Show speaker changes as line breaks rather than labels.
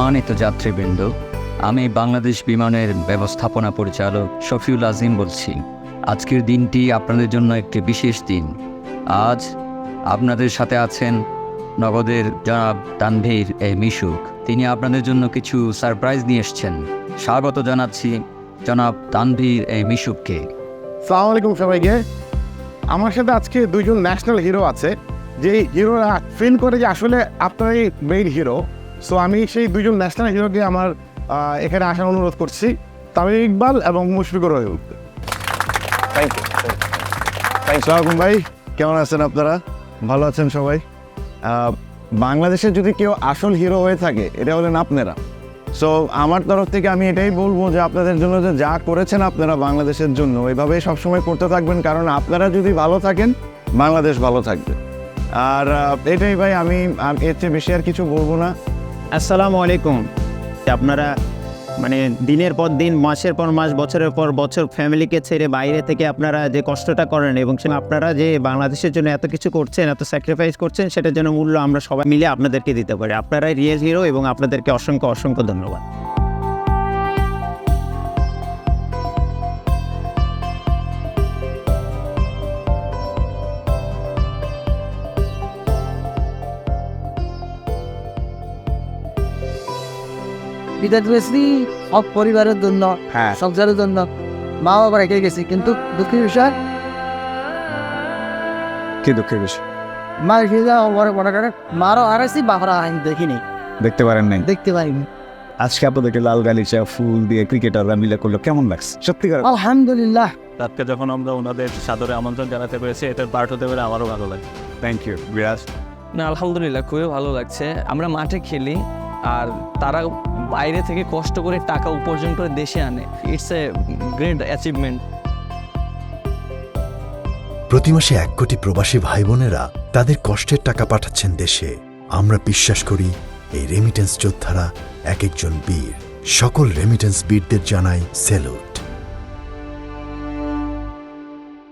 সম্মানিত যাত্রীবৃন্দ, আমি বাংলাদেশ বিমানের ব্যবস্থাপনা পরিচালক শফিউল আজিম বলছি। আজকের দিনটি আপনাদের জন্য একটি বিশেষ দিন। আজ আপনাদের সাথে আছেন নগদের জনাব তানভীর এ মিশুক। তিনি আপনাদের জন্য কিছু সারপ্রাইজ নিয়ে এসছেন। স্বাগত জানাচ্ছি জনাব তানভীর এ মিশুককে।
সালাম আলাইকুম সবাইকে। আমার সাথে আজকে দুইজন ন্যাশনাল হিরো আছে। যে হিরোরা ফিল করে যে আসলে আপনারাই মেইন হিরো সো আমি সেই দুইজন ন্যাশনাল হিরোকে আমার এখানে আসার অনুরোধ করছি। তামিম ইকবাল এবং মুশফিকুর রহিম।
থ্যাংক ইউ সালাম ভাই কেমন আছেন আপনারা? ভালো আছেন সবাই। আহ, বাংলাদেশে যদি কেউ আসল হিরো হয়ে থাকে এটা হলেন আপনারা। সো আমার তরফ থেকে আমি এটাই বলব যে আপনাদের জন্য যে যা করেছেন আপনারা বাংলাদেশের জন্য এভাবেই সবসময় করতে থাকবেন। কারণ আপনারা যদি ভালো থাকেন বাংলাদেশ ভালো থাকবে। আর এটাই ভাই আমি এর চেয়ে বেশি আর কিছু বলব না।
আসসালামু আলাইকুম। আপনারা মানে দিনের পর দিন, মাসের পর মাস, বছরের পর বছর ফ্যামিলিকে ছেড়ে বাইরে থেকে আপনারা যে কষ্টটা করেন এবং আপনারা যে বাংলাদেশের জন্য এত কিছু করছেন, এত স্যাক্রিফাইস করছেন, সেটার জন্য মূল্য আমরা সবাই মিলে আপনাদেরকে দিতে পারি। আপনারাই রিয়েল হিরো এবং আপনাদেরকে অসংখ্য অসংখ্য ধন্যবাদ।
বিদায় পেয়েছি সব পরিবারের জন্য
হ্যাঁ।
সংসারের জন্য। মা বাবা রেখে গেছি কিন্তু দুঃখের বিষয়?
কি দুঃখের বিষয়?
মা রেখে যাওয়া বড় করে মারও হারাইছি বাবারা আমি দেখিনি।
দেখতে পারেন নাই?
দেখতে পাইনি।
আজকে আপনাদেরকে লাল গালিচা ফুল দিয়ে ক্রিকেটাররা মিলে করল কেমন লাগছে? সত্যিকার
আলহামদুলিল্লাহ।
তাকে যখন আমরা ওনাদের সাদরে আমন্ত্রণ জানাতে পেরেছি এটার পার্ট হতে পেরে আমারও ভালো লাগে।
থ্যাংক ইউ বিরাজ।
না আলহামদুলিল্লাহ খুবই ভালো লাগছে। আমরা মাঠে খেলি আর তারা বাইরে থেকে কষ্ট করে টাকা উপার্জন করে দেশে আনে। ইটস এ গ্রেট অ্যাচিভমেন্ট
প্রতি মাসে এক কোটি প্রবাসী ভাই বোনেরা তাদের কষ্টের টাকা পাঠাচ্ছেন দেশে। আমরা বিশ্বাস করি, এই রেমিটেন্স যোদ্ধারা এক একজন বীর। সকল রেমিটেন্স বীরদের জানাই সেলুট